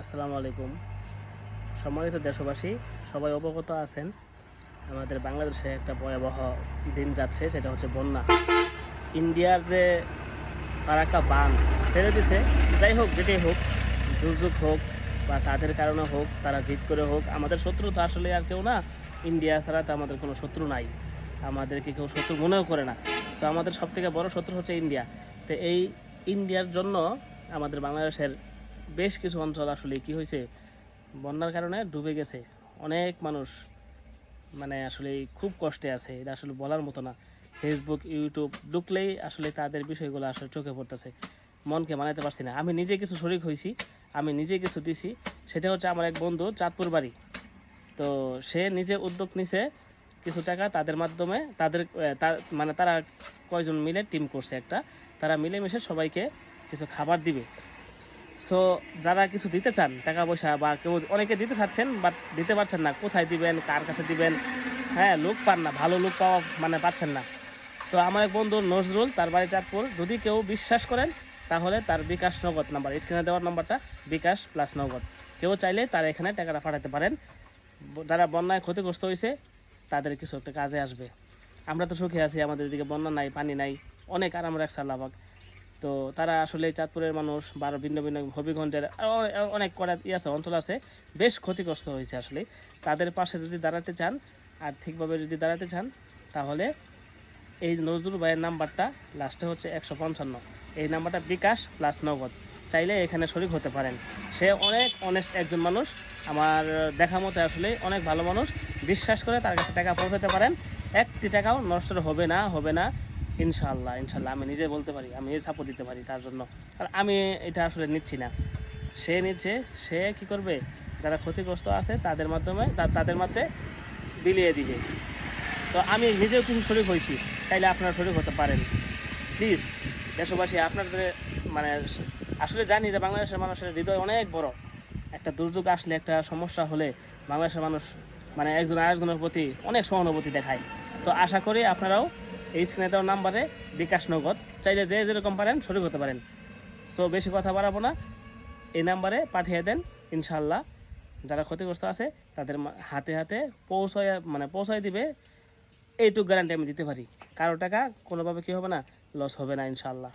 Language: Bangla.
আসসালামু আলাইকুম। সম্মানিত দেশবাসী, সবাই অবগত আছেন, আমাদের বাংলাদেশে একটা ভয়াবহ দিন যাচ্ছে, সেটা হচ্ছে বন্যা। ইন্ডিয়ার যে ফারাক্কা বান, ছেড়ে দিছে, যাই হোক, যেটাই হোক, দুর্যোগ হোক বা তাদের কারণে হোক, তারা জিত করে হোক, আমাদের শত্রু তো আসলে আর কেউ না, ইন্ডিয়া ছাড়া তো আমাদের কোনো শত্রু নাই। আমাদেরকে কেউ শত্রু মনেও করে না। তো আমাদের সব থেকে বড় শত্রু হচ্ছে ইন্ডিয়া। তো এই ইন্ডিয়ার জন্য আমাদের বাংলাদেশের বেশ কিছু অঞ্চল আসলে কি হয়েছে? বন্যার কারণে ডুবে গেছে। অনেক মানুষ মানে আসলে খুব কষ্টে আছে, এটা আসলে বলার মতো না। ফেসবুক ইউটিউব ঢুকলেই আসলে তাদের বিষয়গুলো আসলে চোখে পড়তেছে। মনকে মানাতে পারছি না। আমি নিজে কিছু শরিক হয়েছি আমি নিজে কিছু দিছি। সেটা হচ্ছে আমার এক বন্ধু, চাঁদপুর বাড়ি। তো সে নিজে উদ্যোগ নিছে কিছু টাকা তাদের মাধ্যমে। তাদের মানে তারা কয়জন মিলে টিম করছে একটা। তারা মিলেমিশে সবাইকে কিছু খাবার দিবে। সো যারা কিছু দিতে চান টাকা পয়সা বা কেউ অনেকে দিতে চাচ্ছেন বাট দিতে পারছেন না, কোথায় দিবেন, কার কাছে দিবেন হ্যাঁ লোক পান না, ভালো লোক পাওয়া মানে পাচ্ছেন না। তো আমার এক বন্ধু নজরুল, তার বাড়ি চাঁদপুর। যদি কেউ বিশ্বাস করেন, তাহলে তার বিকাশ নগদ নাম্বার স্ক্রিনে দেওয়ার নাম্বারটা, বিকাশ প্লাস নগদ। কেউ চাইলে তার এখানে টাকাটা পাঠাতে পারেন। যারা বন্যায় ক্ষতিগ্রস্ত হয়েছে, তাদের কিছু একটা কাজে আসবে। আমরা তো সুখে আছি, আমাদের এদিকে বন্যা নাই, পানি নাই, অনেক আরাম রাখছে আল্লাহবাক তো তারা আসলে চাঁদপুরের মানুষ বা আরও ভিন্ন ভিন্ন হবিগঞ্জের অনেক কটা ই আছে, অঞ্চল আছে, বেশ ক্ষতিগ্রস্ত হয়েছে আসলে। তাদের পাশে যদি দাঁড়াতে চান, আর্থিকভাবে যদি দাঁড়াতে চান, তাহলে এই নজরুল ভাইয়ের নাম্বারটা লাস্টে হচ্ছে একশো পঞ্চান্ন। এই নাম্বারটা বিকাশ প্লাস নগদ। চাইলে এখানে শরিক হতে পারেন। সে অনেক অনেস্ট একজন মানুষ। আমার দেখা মতো আসলে অনেক ভালো মানুষ। বিশ্বাস করে তার কাছে টাকা পৌঁছাতে পারেন। একটি টাকাও নষ্ট হবে না হবে না। ইনশাল্লাহ ইনশাল্লাহ আমি নিজে বলতে পারি, আমি সাপোর্ট দিতে পারি তার জন্য। আর আমি এটা আসলে নিচ্ছি না। সে নিচ্ছে, সে কি করবে? যারা ক্ষতিগ্রস্ত আছে তাদের মাধ্যমে তাদের মধ্যে বিলিয়ে দিবে। তো আমি নিজেও কিছু শরীর হয়েছি, চাইলে আপনারা শরীর হতে পারেন। প্লিজ দেশবাসী, আপনাদের মানে আসলে জানি যে বাংলাদেশের মানুষের হৃদয় অনেক বড়। একটা দুর্যোগ আসলে একটা সমস্যা হলে বাংলাদেশের মানুষ মানে একজন আরেকজনের প্রতি অনেক সহানুভূতি দেখায়। তো আশা করি আপনারাও এই স্ক্রিনে দেওয়ার নাম্বারে বিকাশ নগদ। চাইলে যে যেরকম পারেন শুরু করতে পারেন। সো বেশি কথা বাড়াবো না। এই নাম্বারে পাঠিয়ে দেন ইনশাল্লাহ যারা ক্ষতিগ্রস্ত আছে, তাদের হাতে হাতে পৌঁছায় মানে পৌঁছায় দিবে। এইটুক গ্যারান্টি আমি দিতে পারি। কারও টাকা কোনোভাবে কী হবে না? লস হবে না ইনশাল্লাহ